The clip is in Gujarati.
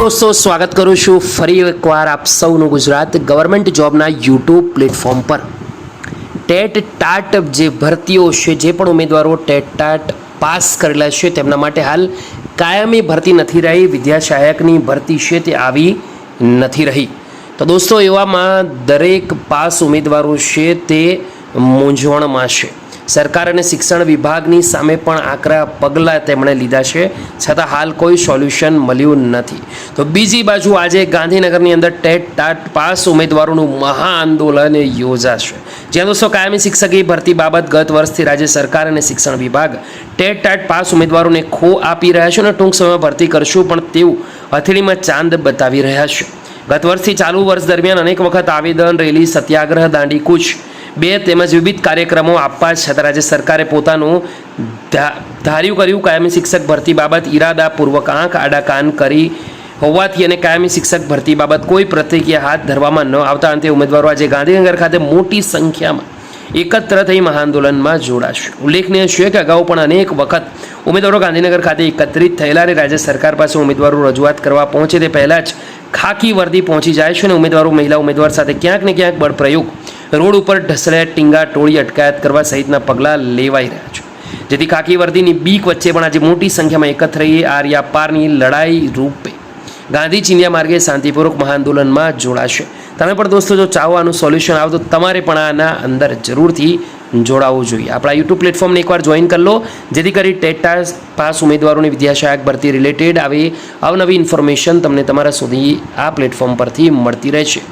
દોસ્તો, સ્વાગત કરું છું ફરી એકવાર આપ સૌનું ગુજરાત ગવર્મેન્ટ જોબના યુટ્યુબ પ્લેટફોર્મ પર. ટેટ ટાટ જે ભરતીઓ છે, જે પણ ઉમેદવારો ટેટ ટાટ પાસ કરેલા છે, તેમના માટે હાલ કાયમી ભરતી નથી રહી વિદ્યા સહાયકની ભરતી છે તે આવી નથી રહી. તો દોસ્તો, એવામાં દરેક પાસ ઉમેદવારો છે તે મૂંઝવણમાં છે. સરકાર અને શિક્ષણ વિભાગની સામે પણ આકરા પગલાં તેમણે લીધા છે. છતાં હાલ કોઈ સોલ્યુશન મળ્યું નથી. તો બીજી બાજુ આજે ગાંધીનગરની અંદર ટેટ ટાટ પાસ ઉમેદવારોનું મહાઆંદોલન યોજાશે. જ્યાં દોસ્તો કાયમી શિક્ષકી ભરતી બાબત ગત વર્ષથી રાજ્ય સરકાર અને શિક્ષણ વિભાગ ટેટ ટાટ પાસ ઉમેદવારોને ખો આપી રહ્યા છે અને ટૂંક સમયમાં ભરતી કરશું, પણ તેવું હથેળીમાં ચાંદ બતાવી રહ્યા છે. ગત વર્ષથી ચાલુ વર્ષ દરમિયાન અનેક વખત આવેદન, રેલી, સત્યાગ્રહ દાંડી કૂચ બે તેમજ વિવિધ કાર્યક્રમો આપવા છતાં રાજ્ય સરકારે પોતાનું ધાર્યું કર્યું. કાયમી શિક્ષક ભરતી બાબત ઈરાદાપૂર્વક આંખ આડા કાન કરી હોવાથી અને કાયમી શિક્ષક ભરતી બાબત કોઈ પ્રતિક્રિયા હાથ ધરવામાં ન આવતા અંતે ઉમેદવારો આજે ગાંધીનગર ખાતે મોટી સંખ્યામાં એકત્ર થઈ મહાઆંદોલનમાં જોડાશે. ઉલ્લેખનીય છે કે અગાઉ પણ અનેક વખત ઉમેદવારો ગાંધીનગર ખાતે એકત્રિત થયેલા અને રાજ્ય સરકાર પાસે ઉમેદવારો રજૂઆત કરવા પહોંચે તે પહેલાં જ ખાકી વર્દી પહોંચી જાય છે અને ઉમેદવારો, મહિલા ઉમેદવાર સાથે ક્યાંક ને ક્યાંક બળપ્રયોગ રોડ ઉપર ઢસડ્યા ટીંગા ટોળી અટકાયત કરવા સહિતના પગલાં લેવાઈ રહ્યા છે. જેથી ખાકી વર્દીની બીક વચ્ચે પણ આજે મોટી સંખ્યામાં એકત્ર થઈ આર્યા પારની લડાઈ રૂપે. ગાંધી ચિંધ્યા માર્ગે શાંતિપૂર્વક મહાઆંદોલનમાં જોડાશે. તમે પણ દોસ્તો, જો ચાહો આનું સોલ્યુશન આવે, તો તમારે પણ આના અંદર જરૂરથી જોડાવવું જોઈએ. આપણા યુટ્યુબ પ્લેટફોર્મને એકવાર જોઈન કરી લો, જેથી કરી ટેટા પાસ ઉમેદવારોની વિદ્યાશાયક ભરતી રિલેટેડ આવી અવનવી ઇન્ફોર્મેશન તમને તમારા સુધી આ પ્લેટફોર્મ પરથી મળતી રહેશે.